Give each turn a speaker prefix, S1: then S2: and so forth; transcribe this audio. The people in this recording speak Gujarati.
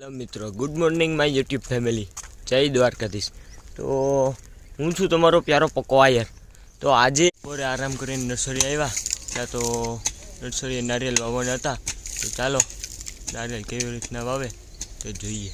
S1: હેલો મિત્રો good morning my YouTube family જય દ્વારકાધીશ. તો હું છું તમારો પ્યારો પકો આયર. તો આજે બપોરે આરામ કરીને નર્સરી આવ્યા ત્યાં તો નર્સરીએ નારિયેલ વાવવાના હતા. તો ચાલો, નારિયેલ કેવી રીતના વાવે તે જોઈએ.